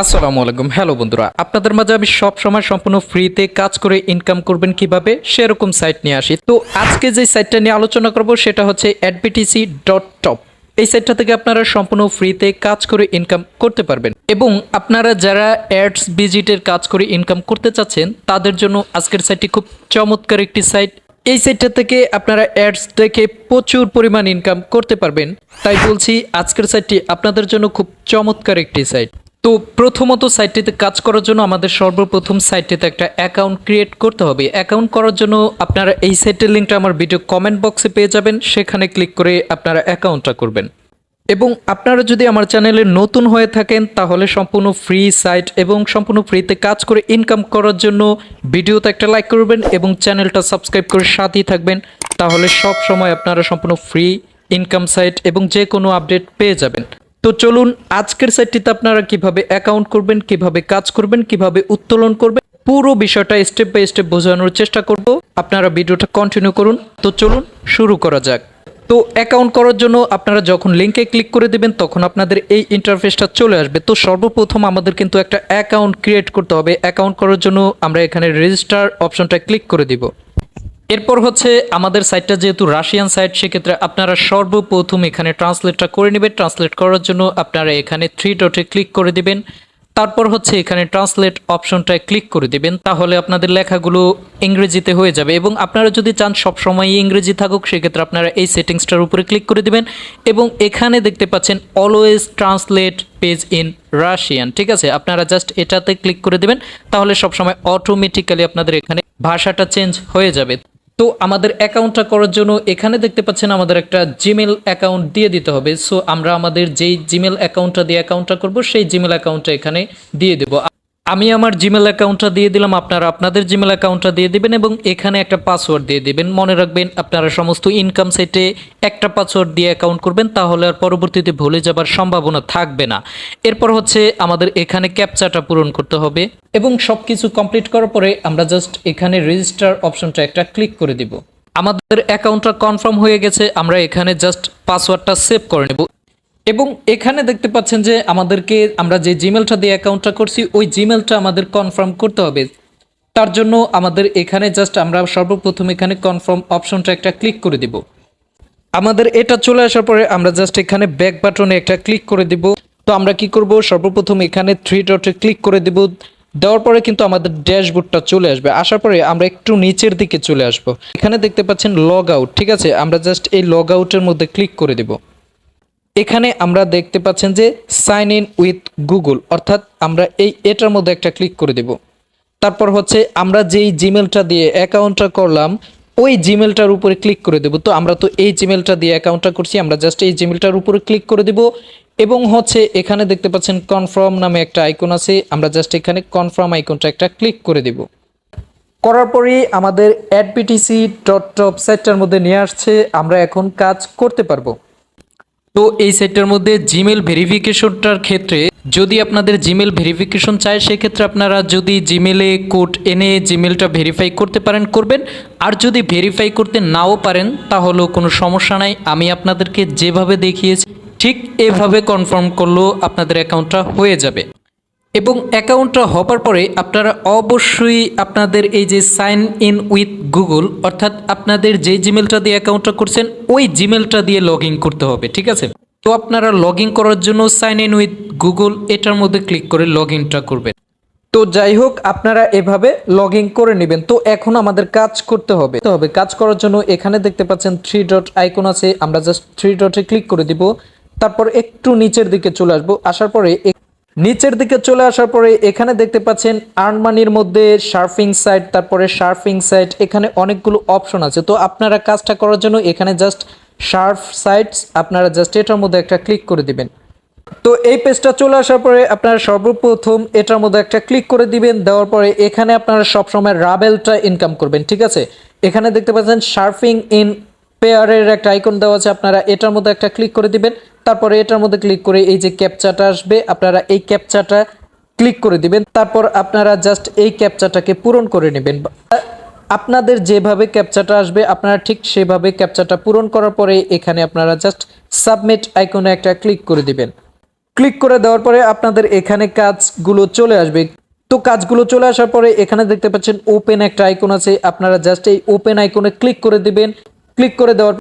আসসালামু আলাইকুম। হ্যালো বন্ধুরা, আপনাদের মাঝে আমি সব সময় সম্পূর্ণ ফ্রিতে কাজ করে ইনকাম করবেন কীভাবে? সেরকম সাইট নিয়ে আসি। তো আজকে যে সাইটটা নিয়ে আলোচনা করব, সেটা হচ্ছে অ্যাডবিটিসি ডট টপ এই সাইটটা থেকে আপনারা সম্পূর্ণ ফ্রিতে কাজ করে ইনকাম করতে পারবেন। এবং আপনারা যারা অ্যাডস ভিজিটের কাজ করে ইনকাম করতে চাচ্ছেন, তাদের জন্য আজকের সাইটটি খুব চমৎকার একটি সাইট এই সাইটটা থেকে আপনারা অ্যাডস দেখে প্রচুর পরিমাণ ইনকাম করতে পারবেন। তাই বলছি, আজকের সাইটটি আপনাদের জন্য খুব চমৎকার একটি সাইট তো প্রথমত সাইটটিতে কাজ করার জন্য আমাদের সর্বপ্রথম সাইটটিতে একটা অ্যাকাউন্ট ক্রিয়েট করতে হবে। অ্যাকাউন্ট করার জন্য আপনারা এই সাইটের লিঙ্কটা আমার ভিডিও কমেন্ট বক্সে পেয়ে যাবেন, সেখানে ক্লিক করে আপনারা অ্যাকাউন্টটা করবেন। এবং আপনারা যদি আমার চ্যানেলে নতুন হয়ে থাকেন, তাহলে সম্পূর্ণ ফ্রি সাইট এবং সম্পূর্ণ ফ্রিতে কাজ করে ইনকাম করার জন্য ভিডিওতে একটা লাইক করবেন এবং চ্যানেলটা সাবস্ক্রাইব করে সাথেই থাকবেন। তাহলে সব সময় আপনারা সম্পূর্ণ ফ্রি ইনকাম সাইট এবং যে কোনো আপডেট পেয়ে যাবেন। তো চলুন, আজকের সাইটটিতে আপনারা কীভাবে অ্যাকাউন্ট করবেন, কীভাবে কাজ করবেন, কীভাবে উত্তোলন করবেন, পুরো বিষয়টা স্টেপ বাই স্টেপ বোঝানোর চেষ্টা করব। আপনারা ভিডিওটা কন্টিনিউ করুন। তো চলুন, শুরু করা যাক। তো অ্যাকাউন্ট করার জন্য আপনারা যখন লিঙ্কে ক্লিক করে দেবেন, তখন আপনাদের এই ইন্টারফেসটা চলে আসবে। তো সর্বপ্রথম আমাদের কিন্তু একটা অ্যাকাউন্ট ক্রিয়েট করতে হবে। অ্যাকাউন্ট করার জন্য আমরা এখানে রেজিস্টার অপশনটা ক্লিক করে দিব। এরপর হচ্ছে আমাদের সাইটটা যেহেতু রাশিয়ান সাইট সেক্ষেত্রে আপনারা সর্বপ্রথম এখানে ট্রান্সলেটটা করে নেবেন। ট্রান্সলেট করার জন্য আপনারা এখানে থ্রি ডটে ক্লিক করে দেবেন। তারপর হচ্ছে এখানে ট্রান্সলেট অপশনটায় ক্লিক করে দিবেন। তাহলে আপনাদের লেখাগুলো ইংরেজিতে হয়ে যাবে এবং আপনারা যদি চান সবসময় ইংরেজি থাকুক, সেক্ষেত্রে আপনারা এই সেটিংসটার উপরে ক্লিক করে দিবেন এবং এখানে দেখতে পাচ্ছেন always translate page in Russian ঠিক আছে? আপনারা জাস্ট এটাতে ক্লিক করে দেবেন। তাহলে সবসময় অটোমেটিক্যালি আপনাদের এখানে ভাষাটা চেঞ্জ হয়ে যাবে। তো আমাদের অ্যাকাউন্টটা করার জন্য এখানে দেখতে পাচ্ছেন আমাদের একটা জিমেল অ্যাকাউন্ট দিয়ে দিতে হবে। সো আমরা আমাদের যেই জিমেল অ্যাকাউন্টটা দিয়ে অ্যাকাউন্টটা করব, সেই জিমেল অ্যাকাউন্টটা এখানে দিয়ে দেব। আমি আমার জিমেল অ্যাকাউন্টটা দিয়ে দিলাম, আপনারা আপনাদের জিমেল অ্যাকাউন্টটা দিয়ে দিবেন এবং এখানে একটা পাসওয়ার্ড দিয়ে দিবেন। মনে রাখবেন, আপনারা সমস্ত ইনকাম সাইটে একটা পাসওয়ার্ড দিয়ে অ্যাকাউন্ট করবেন, তাহলে আর পরবর্তীতে ভুলে যাবার সম্ভাবনা থাকবে না। এরপর হচ্ছে আমাদের এখানে ক্যাপচাটা পূরণ করতে হবে এবং সব কিছু কমপ্লিট করার পরে আমরা জাস্ট এখানে রেজিস্টার অপশনটা একটা ক্লিক করে দিব। আমাদের অ্যাকাউন্টটা কনফার্ম হয়ে গেছে, আমরা এখানে জাস্ট পাসওয়ার্ডটা সেভ করে নেব। এবং এখানে দেখতে পাচ্ছেন যে আমাদেরকে আমরা যে জিমেলটা দিয়ে অ্যাকাউন্টটা করছি, ওই জিমেলটা আমাদের কনফার্ম করতে হবে। তার জন্য আমাদের এখানে জাস্ট আমরা সর্বপ্রথম এখানে কনফার্ম অপশনটা একটা ক্লিক করে দিব। আমাদের এটা চলে আসার পরে আমরা জাস্ট এখানে ব্যাক বাটনে একটা ক্লিক করে দিব। তো আমরা কি করব? সর্বপ্রথম এখানে থ্রি ডটে ক্লিক করে দিব। দেওয়ার পরে কিন্তু আমাদের ড্যাশবোর্ডটা চলে আসবে। আসার পরে আমরা একটু নিচের দিকে চলে আসব। এখানে দেখতে পাচ্ছেন লগ আউট ঠিক আছে? আমরা জাস্ট এই লগ আউটের মধ্যে ক্লিক করে দিব। এখানে আমরা দেখতে পাচ্ছেন যে সাইন ইন উইথ গুগল অর্থাৎ আমরা এই এটার মধ্যে একটা ক্লিক করে দেব। তারপর হচ্ছে আমরা যেই জিমেলটা দিয়ে অ্যাকাউন্টটা করলাম, ওই জিমেলটার উপরে ক্লিক করে দেব। তো আমরা তো এই জিমেলটা দিয়ে অ্যাকাউন্টটা করছি, আমরা জাস্ট এই জিমেলটার উপরে ক্লিক করে দেব। এবং হচ্ছে এখানে দেখতে পাচ্ছেন কনফার্ম নামে একটা আইকন আছে, আমরা জাস্ট এখানে কনফার্ম আইকনটা একটা ক্লিক করে দেব। করার পরেই আমাদের অ্যাডবিটিসি ডট টপ সাইটটার মধ্যে নিয়ে আসছে, আমরা এখন কাজ করতে পারব। তো এই সাইটটার মধ্যে জিমেল ভেরিফিকেশনটার ক্ষেত্রে যদি আপনাদের জিমেল ভেরিফিকেশন চায়, সেক্ষেত্রে আপনারা যদি জিমেলে কোড এনে জিমেলটা ভেরিফাই করতে পারেন, করবেন। আর যদি ভেরিফাই করতে নাও পারেন, তাহলেও কোনো সমস্যা নাই। আমি আপনাদেরকে যেভাবে দেখিয়েছি, ঠিক এভাবে কনফার্ম করলেও আপনাদের অ্যাকাউন্টটা হয়ে যাবে। এবং অ্যাকাউন্টটা হবার পরে আপনারা অবশ্যই আপনাদের এই যে সাইন ইন উইথ গুগল, অর্থাৎ আপনাদের যে জিমেলটা দিয়ে অ্যাকাউন্টটা করছেন, ওই জিমেলটা দিয়ে লগ করতে হবে, ঠিক আছে? তো আপনারা লগ করার জন্য সাইন ইন উইথ গুগল, এটার মধ্যে ক্লিক করে লগ করবেন। তো যাই হোক, আপনারা এভাবে লগ করে নেবেন। তো এখন আমাদের কাজ করতে হবে। তো হবে। কাজ করার জন্য এখানে দেখতে পাচ্ছেন থ্রি ডট আইকন আছে। আমরা জাস্ট থ্রি ডটে ক্লিক করে দিব। তারপর একটু নিচের দিকে চলে আসব। আসার পরে নিচের দিকে চলে আসার পরে এখানে দেখতে পাচ্ছেন আর্ন মানির মধ্যে সার্ফিং সাইট তারপরে সার্ফিং সাইট এখানে অনেকগুলো অপশন আছে। তো আপনারা কাজটা করার জন্য এখানে জাস্ট সার্ফ সাইটস আপনারা জাস্ট এটার মধ্যে একটা ক্লিক করে দিবেন। তো এই পেজটা চলে আসার পরে আপনারা সর্বপ্রথম এটার মধ্যে একটা ক্লিক করে দিবেন, দেওয়ার পরে এখানে আপনারা সবসময় রাবেলটা ইনকাম করবেন, ঠিক আছে? এখানে দেখতে পাচ্ছেন সার্ফিং ইন পেয়ারের একটা আইকন দেওয়া আছে, আপনারা এটার মধ্যে একটা ক্লিক করে দিবেন। তারপরে এটার মধ্যে ক্লিক করে এই যে ক্যাপচাটা আসবে, আপনারা এই ক্যাপচাটা ক্লিক করে দিবেন, তারপর আপনারা জাস্ট এই ক্যাপচাটাকে পূরণ করে নেবেন। আপনাদের যেভাবে ক্যাপচাটা আসবে, আপনারা ঠিক সেভাবে ক্যাপচাটা পূরণ করার পরে এখানে আপনারা জাস্ট সাবমিট আইকনে একটা ক্লিক করে দিবেন। ক্লিক করে দেওয়ার পরে আপনাদের এখানে কাজগুলো চলে আসবে। তো কাজগুলো চলে আসার পরে এখানে দেখতে পাচ্ছেন ওপেন একটা আইকন আছে, আপনারা জাস্ট এই ওপেন আইকনে ক্লিক করে দিবেন। ক্লিক করে দেওয়ার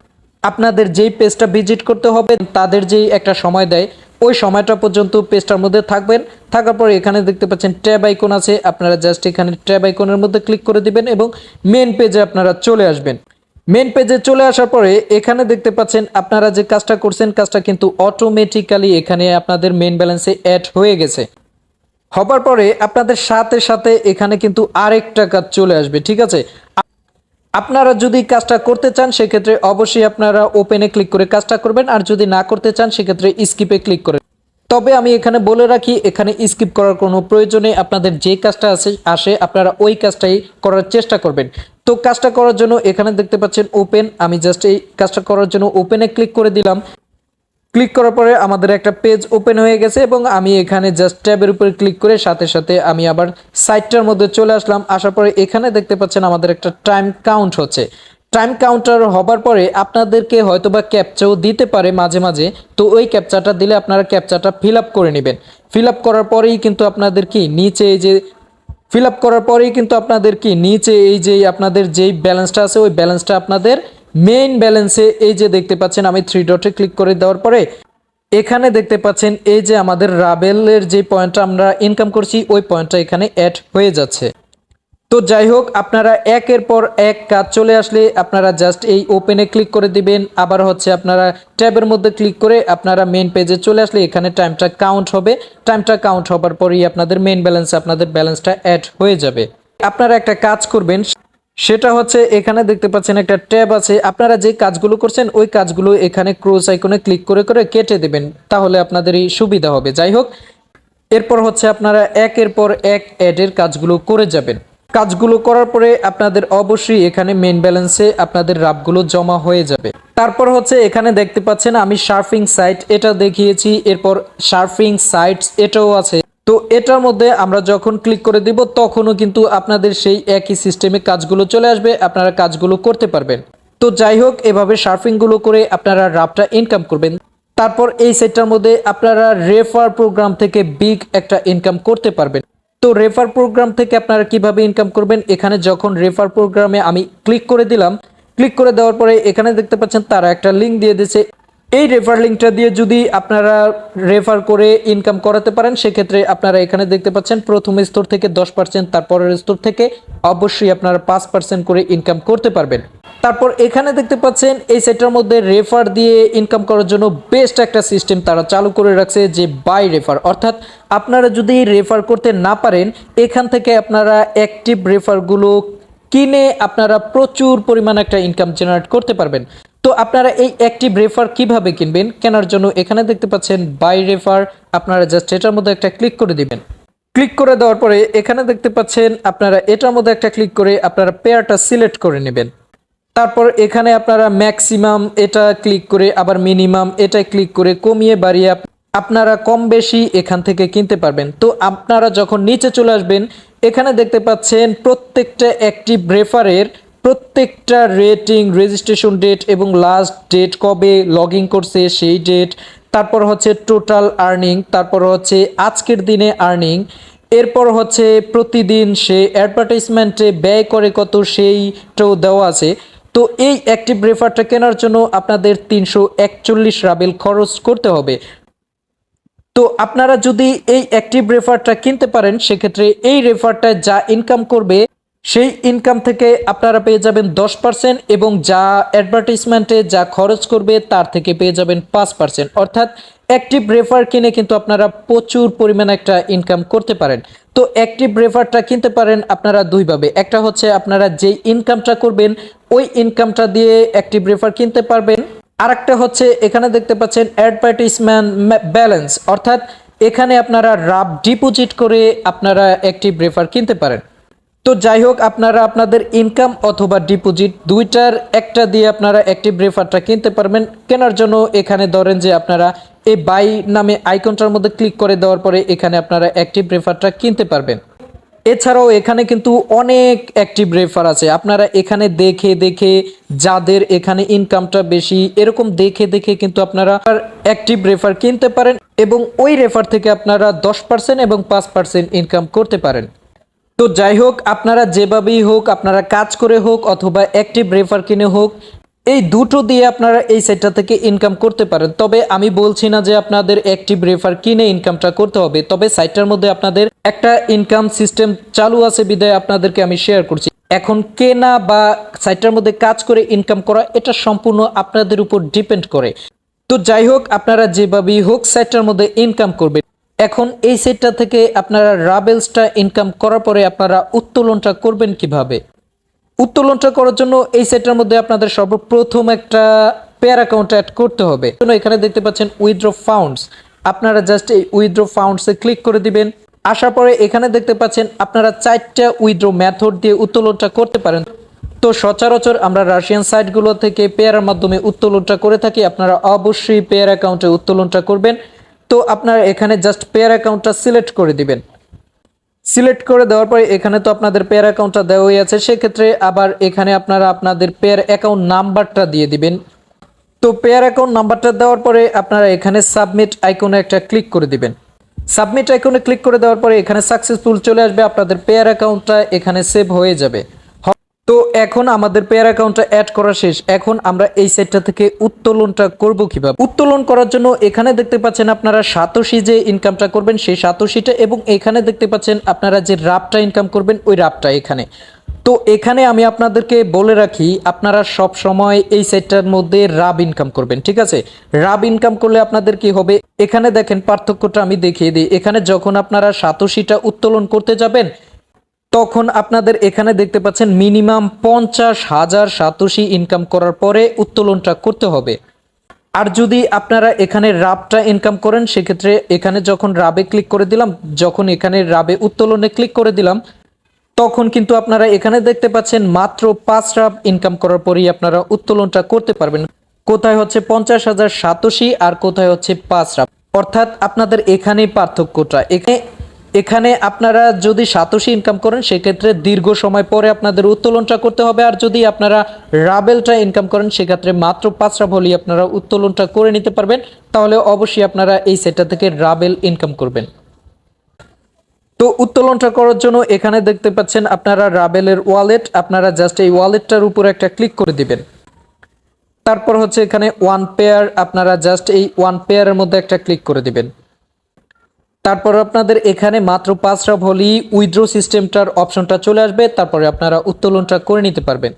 আপনাদের যেই পেজটা ভিজিট করতে হবে, তাদের যেই একটা সময় দেয়, ওই সময়টা পর্যন্ত পেজটার মধ্যে থাকবেন। থাকার পরে এখানে দেখতে পাচ্ছেন ট্যাব আইকন আছে, আপনারা জাস্ট এখানে ট্যাব আইকনের মধ্যে ক্লিক করে দিবেন এবং মেন পেজে আপনারা চলে আসবেন। মেন পেজে চলে আসার পরে এখানে দেখতে পাচ্ছেন আপনারা যে কাজটা করছেন, কাজটা কিন্তু অটোমেটিক্যালি এখানে আপনাদের মেন ব্যালেন্সে অ্যাড হয়ে গেছে। হবার পরে আপনাদের সাথে সাথে এখানে কিন্তু আরেকটা কাজ চলে আসবে, ঠিক আছে? আপনারা যদি কাজটা করতে চান, সেক্ষেত্রে অবশ্যই আপনারা ওপেনে ক্লিক করে কাজটা করবেন। আর যদি না করতে চান, সেক্ষেত্রে স্কিপে ক্লিক করে তবে আমি এখানে বলে রাখি, এখানে স্কিপ করার কোনো প্রয়োজনে আপনাদের যে কাজটা আছে, আসে, আপনারা ওই কাজটাই করার চেষ্টা করবেন। তো কাজটা করার জন্য এখানে দেখতে পাচ্ছেন ওপেন আমি জাস্ট এই কাজটা করার জন্য ওপেনে ক্লিক করে দিলাম। ক্লিক করার পরে আমাদের একটা পেজ ওপেন হয়ে গেছে এবং আমি এখানে জাস্ট ট্যাবের উপরে ক্লিক করে সাথে সাথে আমি আবার সাইটটার মধ্যে চলে আসলাম। আসার পরে এখানে দেখতে পাচ্ছেন আমাদের একটা টাইম কাউন্ট হচ্ছে। টাইম কাউন্টার হবার পরে আপনাদেরকে হয়তোবা ক্যাপচাও দিতে পারে মাঝে মাঝে। তো ওই ক্যাপচাটা দিলে আপনারা ক্যাপচাটা ফিল করে নেবেন। ফিল করার পরেই কিন্তু আপনাদের কি নিচে এই যে ফিল করার পরেই কিন্তু আপনাদের কি নিচে এই যে আপনাদের যেই ব্যালেন্সটা আছে, ওই ব্যালেন্সটা আপনাদের মেইন ব্যালেন্সে এই যে দেখতে পাচ্ছেন, আমি থ্রি ডটে ক্লিক করে দেওয়ার পরে এখানে দেখতে পাচ্ছেন, এই যে আমাদের রাবেলের যে পয়েন্টটা আমরা ইনকাম করছি, ওই পয়েন্টটা এখানে অ্যাড হয়ে যাচ্ছে। তো যাই হোক, আপনারা একের পর এক কাজ চলে আসলে আপনারা জাস্ট এই ওপেনে ক্লিক করে দিবেন। আবার হচ্ছে আপনারা ট্যাবের মধ্যে ক্লিক করে আপনারা মেন পেজে চলে আসলে এখানে টাইমটা কাউন্ট হবে। টাইমটা কাউন্ট হবার পরেই আপনাদের মেন ব্যালেন্স আপনাদের ব্যালেন্সটা অ্যাড হয়ে যাবে। আপনারা একটা কাজ করবেন সেটা হচ্ছে এখানে দেখতে পাচ্ছেন একটা ট্যাব আছে। আপনারা যে কাজগুলো করছেন, ওই কাজগুলো এখানে ক্রোজ আইকনে ক্লিক করে করে কেটে দেবেন। তাহলে আপনাদেরই সুবিধা হবে। যাই হোক, এরপর হচ্ছে আপনারা একের পর এক অ্যাডের কাজগুলো করে যাবেন। কাজগুলো করার পরে আপনাদের অবশ্যই এখানে মেন ব্যালেন্সে আপনাদের রাবগুলো জমা হয়ে যাবে। তারপর হচ্ছে এখানে দেখতে পাচ্ছেন আমি সার্ফিং সাইট এটা দেখিয়েছি। এরপর সার্ফিং সাইটস এটাও আছে। তো এটার মধ্যে আমরা যখন ক্লিক করে দিব, তখনও কিন্তু আপনাদের সেই একই সিস্টেমে কাজগুলো চলে আসবে, আপনারা কাজগুলো করতে পারবেন। তো যাই হোক, এভাবে সার্ফিংগুলো করে আপনারা রাফটা ইনকাম করবেন। তারপর এই সেটটার মধ্যে আপনারা রেফার প্রোগ্রাম থেকে বিগ একটা ইনকাম করতে পারবেন। তো রেফার প্রোগ্রাম থেকে আপনারা কীভাবে ইনকাম করবেন? এখানে যখন রেফার প্রোগ্রামে আমি ক্লিক করে দিলাম ক্লিক করে দেওয়ার পরে এখানে দেখতে পাচ্ছেন তারা একটা লিঙ্ক দিয়ে দিয়েছে। এই রেফার লিঙ্কটা দিয়ে যদি আপনারা রেফার করে ইনকাম করাতে পারেন, সেক্ষেত্রে আপনারা এখানে দেখতে পাচ্ছেন প্রথম স্তর থেকে দশ পার্সেন্ট তারপরের স্তর থেকে অবশ্যই আপনারা পাঁচ পার্সেন্ট করে ইনকাম করতে পারবেন। তারপর এখানে দেখতে পাচ্ছেন এই সেটার মধ্যে রেফার দিয়ে ইনকাম করার জন্য বেস্ট একটা সিস্টেম তারা চালু করে রাখছে, যে বাই রেফার অর্থাৎ আপনারা যদি রেফার করতে না পারেন, এখান থেকে আপনারা অ্যাক্টিভ রেফারগুলো কিনে আপনারা প্রচুর পরিমাণ একটা ইনকাম জেনারেট করতে পারবেন। তো আপনারা এই অ্যাক্টিভ রেফার কীভাবে কিনবেন, কেনার জন্য এখানে দেখতে পাচ্ছেন বাই রেফার আপনারা জাস্ট এটার মধ্যে একটা ক্লিক করে দিবেন। ক্লিক করে দেওয়ার পরে এখানে দেখতে পাচ্ছেন আপনারা এটার মধ্যে একটা ক্লিক করে আপনারা পেয়ারটা সিলেক্ট করে নেবেন। তারপর এখানে আপনারা ম্যাক্সিমাম এটা ক্লিক করে, আবার মিনিমাম এটা ক্লিক করে কমিয়ে বাড়িয়ে আপনারা কম বেশি এখান থেকে কিনতে পারবেন। তো আপনারা যখন নিচে চলে আসবেন, এখানে দেখতে পাচ্ছেন প্রত্যেকটা অ্যাক্টিভ রেফারের প্রত্যেকটা রেটিং রেজিস্ট্রেশন ডেট এবং লাস্ট ডেট কবে লগ ইন করছে সেই ডেট তারপর হচ্ছে টোটাল আর্নিং তারপর হচ্ছে আজকের দিনে আর্নিং এরপর হচ্ছে প্রতিদিন সে অ্যাডভার্টাইজমেন্টে ব্যয় করে কত সেইটাও দেওয়া আছে। তো এই অ্যাক্টিভ রেফারটা কেনার জন্য আপনাদের তিনশো একচল্লিশ রাবেল খরচ করতে হবে। তো আপনারা যদি এই অ্যাক্টিভ রেফারটা কিনতে পারেন, সেক্ষেত্রে এই রেফারটা যা ইনকাম করবে, সেই ইনকাম থেকে আপনারা পেয়ে যাবেন দশ পার্সেন্ট এবং যা অ্যাডভার্টাইজমেন্টে যা খরচ করবে, তার থেকে পেয়ে যাবেন পাঁচ পার্সেন্ট অর্থাৎ অ্যাক্টিভ রেফার কিনে কিন্তু আপনারা প্রচুর পরিমাণে একটা ইনকাম করতে পারেন। তো অ্যাক্টিভ রেফারটা কিনতে পারেন আপনারা দুইভাবে একটা হচ্ছে আপনারা যেই ইনকামটা করবেন, ওই ইনকামটা দিয়ে অ্যাক্টিভ রেফার কিনতে পারবেন আরেকটা হচ্ছে এখানে দেখতে পাচ্ছেন অ্যাডভার্টাইজমেন্ট ব্যালেন্স। অর্থাৎ এখানে আপনারা রাব ডিপোজিট করে আপনারা অ্যাক্টিভ রেফার কিনতে পারেন। তো যাই হোক, আপনারা আপনাদের ইনকাম অথবা ডিপোজিট দুইটার একটা দিয়ে আপনারা অ্যাক্টিভ রেফারটা কিনতে পারবেন। কেনার জন্য এখানে ধরেন যে আপনারা এই বাই নামে আইকনটার মধ্যে ক্লিক করে দেওয়ার পরে এখানে আপনারা অ্যাক্টিভ রেফারটা কিনতে পারবেন। এছাড়াও এখানে কিন্তু অনেক অ্যাক্টিভ রেফার আছে। আপনারা এখানে দেখে দেখে যাদের এখানে ইনকামটা বেশি, এরকম দেখে দেখে কিন্তু আপনারা অ্যাক্টিভ রেফার কিনতে পারেন এবং ওই রেফার থেকে আপনারা দশ পার্সেন্ট এবং পাঁচ পার্সেন্ট ইনকাম করতে পারেন। তো যাই হোক, আপনারা যেভাবেই হোক, আপনারা কাজ করে হোক অথবা অ্যাক্টিভ রেফার কিনে হোক এই দুটো দিয়ে আপনারা এই সাইটটা থেকে ইনকাম করতে পারেন। তবে আমি বলছি না যে আপনাদের অ্যাক্টিভ রেফার কিনে ইনকামটা করতে হবে, তবে সাইটটার মধ্যে আপনাদের একটা ইনকাম সিস্টেম চালু আছে বিদায় আপনাদেরকে আমি শেয়ার করছি। এখন কেনা বা সাইটটার মধ্যে কাজ করে ইনকাম করা, এটা সম্পূর্ণ আপনাদের উপর ডিপেন্ড করে। তো যাই হোক, আপনারা যেভাবেই হোক সাইটটার মধ্যে ইনকাম করবেন। এখন এই সেটটা থেকে আপনারা রাবেলসটা ইনকাম করার পরে আপনারা উত্তোলনটা করবেন কীভাবে? উত্তোলনটা করার জন্য এই সেটটার মধ্যে আপনাদের সর্বপ্রথম একটা পেয়ার অ্যাকাউন্ট অ্যাড করতে হবে। এখানে দেখতে পাচ্ছেন উইথড্র ফাউন্ডস আপনারা জাস্ট এই উইথড্র ফাউন্ডসে ক্লিক করে দিবেন। আসার পরে এখানে দেখতে পাচ্ছেন আপনারা চারটা উইথড্র মেথড দিয়ে উত্তোলনটা করতে পারেন। তো সচরাচর আমরা রাশিয়ান সাইটগুলো থেকে পেয়ারের মাধ্যমে উত্তোলনটা করে থাকি। আপনারা অবশ্যই পেয়ার অ্যাকাউন্টে উত্তোলনটা করবেন। তো আপনারা এখানে জাস্ট পেয়ার অ্যাকাউন্টটা সিলেক্ট করে দিবেন। সিলেক্ট করে দেওয়ার পরে এখানে তো আপনাদের পেয়ার অ্যাকাউন্টটা দেওয়াই আছে, সেক্ষেত্রে আবার এখানে আপনারা আপনাদের পেয়ার অ্যাকাউন্ট নাম্বারটা দিয়ে দিবেন। তো পেয়ার অ্যাকাউন্ট নাম্বারটা দেওয়ার পরে আপনারা এখানে সাবমিট আইকনে একটা ক্লিক করে দিবেন। সাবমিট আইকনে ক্লিক করে দেওয়ার পরে এখানে সাকসেসফুল চলে আসবে, আপনাদের পেয়ার অ্যাকাউন্টটা এখানে সেভ হয়ে যাবে। এখন আমাদের পেয়ার অ্যাকাউন্টটা অ্যাড করা শেষ। এখন আমরা এই সাইটটা থেকে উত্তোলনটা করব কীভাবে? উত্তোলন করার জন্য এখানে দেখতে পাচ্ছেন আপনারা সাতোশি যে ইনকামটা করবেন, সেই সাতোশিটা এবং এখানে দেখতে পাচ্ছেন আপনারা যে রাপটা ইনকাম করবেন, ওই রাপটা এখানে। তো এখানে আমি আপনাদেরকে বলে রাখি, আপনারা সব সময় এই সাইটটার মধ্যে রাব ইনকাম করবেন, ঠিক আছে? রাব ইনকাম করলে আপনাদের কি হবে? এখানে দেখেন পার্থক্যটা আমি দেখিয়ে দিই। এখানে যখন আপনারা সাতোশিটা উত্তোলন করতে যাবেন তখন আপনাদের এখানে দেখতে পাচ্ছেন মিনিমাম পঞ্চাশ হাজার সাতোশি ইনকাম করার পরে উত্তোলনটা করতে হবে। আর যদি আপনারা এখানে রাবটা ইনকাম করেন, সেক্ষেত্রে এখানে যখন রাবে ক্লিক করে দিলাম, যখন এখানে রাবে উত্তোলনে ক্লিক করে দিলাম, তখন কিন্তু আপনারা এখানে দেখতে পাচ্ছেন মাত্র পাঁচ রাব ইনকাম করার পরেই আপনারা উত্তোলনটা করতে পারবেন। কোথায় হচ্ছে পঞ্চাশ হাজার সাতোশি আর কোথায় হচ্ছে পাঁচ রাব? অর্থাৎ আপনাদের এখানেই পার্থক্যটা। এখানে এখানে আপনারা যদি সাতোশি ইনকাম করেন, সেক্ষেত্রে দীর্ঘ সময় পরে আপনাদের উত্তোলনটা করতে হবে। আর যদি আপনারা রাবেলটা ইনকাম করেন, সেক্ষেত্রে মাত্র পাঁচ হলেই আপনারা উত্তোলনটা করে নিতে পারবেন। তাহলে অবশ্যই আপনারা এই সেটটা থেকে রাবেল ইনকাম করবেন। তো উত্তোলনটা করার জন্য এখানে দেখতে পাচ্ছেন আপনারা রাবেলের ওয়ালেট আপনারা জাস্ট এই ওয়ালেটটার উপর একটা ক্লিক করে দিবেন। তারপর হচ্ছে এখানে ওয়ান পেয়ার আপনারা জাস্ট এই ওয়ান পেয়ারের মধ্যে একটা ক্লিক করে দিবেন। তারপর আপনাদের এখানে মাত্র পাঁচ রাব হলেই উইথড্র সিস্টেমটার অপশনটা চলে আসবে, তারপরে আপনারা উত্তোলনটা করে নিতে পারবেন।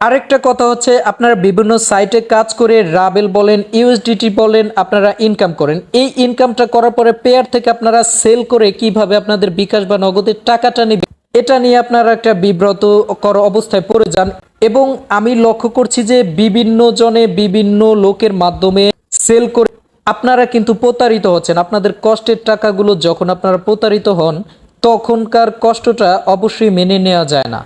আরেকটা কথা হচ্ছে, আপনারা বিভিন্ন সাইটে কাজ করে রাবেল বলেন ইউএসডিটি বলেন, আপনারা ইনকাম করেন। এই ইনকামটা করার পরে পেয়ার থেকে আপনারা সেল করে কীভাবে আপনাদের বিকাশ বা নগদের টাকাটা নেবেন, এটা নিয়ে আপনারা একটা বিব্রত কর অবস্থায় পড়ে যান। এবং আমি লক্ষ্য করছি যে বিভিন্ন জনে বিভিন্ন লোকের মাধ্যমে সেল করে আপনারা কিন্তু প্রতারিত হচ্ছেন। আপনাদের কষ্টের টাকাগুলো যখন আপনারা প্রতারিত হন, তখনকার কষ্টটা অবশ্যই মেনে নেওয়া যায় না।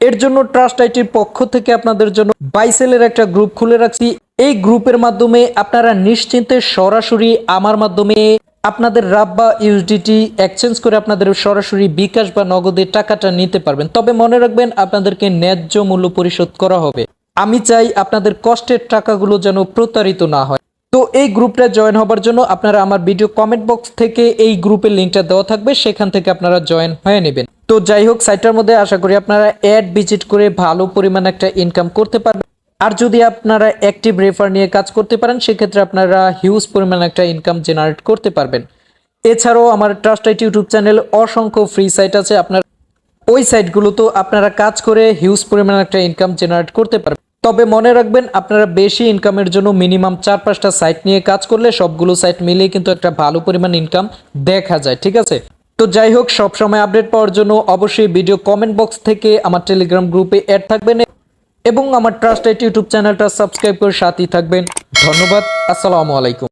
এর জন্য ট্রাস্ট আইটির পক্ষ থেকে আপনাদের জন্য বাইসেলের একটা গ্রুপ খুলে রাখছি। এই গ্রুপের মাধ্যমে আপনারা নিশ্চিন্তে সরাসরি আমার মাধ্যমে আপনাদের রাব বা ইউএসডিটি এক্সচেঞ্জ করে আপনাদের সরাসরি বিকাশ বা নগদের টাকাটা নিতে পারবেন। তবে মনে রাখবেন, আপনাদেরকে ন্যায্য মূল্য পরিশোধ করা হবে। আমি চাই আপনাদের কষ্টের টাকাগুলো যেন প্রতারিত না হয়। তো এই গ্রুপটা জয়েন হবার জন্য আপনারা আমার ভিডিও কমেন্ট বক্স থেকে এই গ্রুপের লিঙ্কটা দেওয়া থাকবে, সেখান থেকে আপনারা জয়েন হয়ে নেবেন। তো যাই হোক সাইটটার মধ্যে আশা করি আপনারা অ্যাড ভিজিট করে ভালো পরিমাণ একটা ইনকাম করতে পারবেন। আর যদি আপনারা অ্যাক্টিভ রেফার নিয়ে কাজ করতে পারেন, সেক্ষেত্রে আপনারা হিউজ পরিমাণ একটা ইনকাম জেনারেট করতে পারবেন। এছাড়াও আমার ট্রাস্ট আইট ইউটিউব চ্যানেল অসংখ্য ফ্রি সাইট আছে। আপনার ওই সাইটগুলোতেও আপনারা কাজ করে হিউজ পরিমাণ একটা ইনকাম জেনারেট করতে পারবেন। তবে মনে রাখবেন, আপনারা বেশি ইনকামের জন্য মিনিমাম চার পাঁচটা সাইট নিয়ে কাজ করলে সবগুলো সাইট মিলিয়ে কিন্তু একটা ভালো পরিমাণ ইনকাম দেখা যায়, ঠিক আছে? তো যাই হোক, সবসময় আপডেট পাওয়ার জন্য অবশ্যই ভিডিও কমেন্ট বক্স থেকে আমার টেলিগ্রাম গ্রুপে অ্যাড থাকবেন এবং আমার ট্রাস্টেড ইউটিউব চ্যানেলটা সাবস্ক্রাইব করে সাথেই থাকবেন। ধন্যবাদ, আসসালামু আলাইকুম।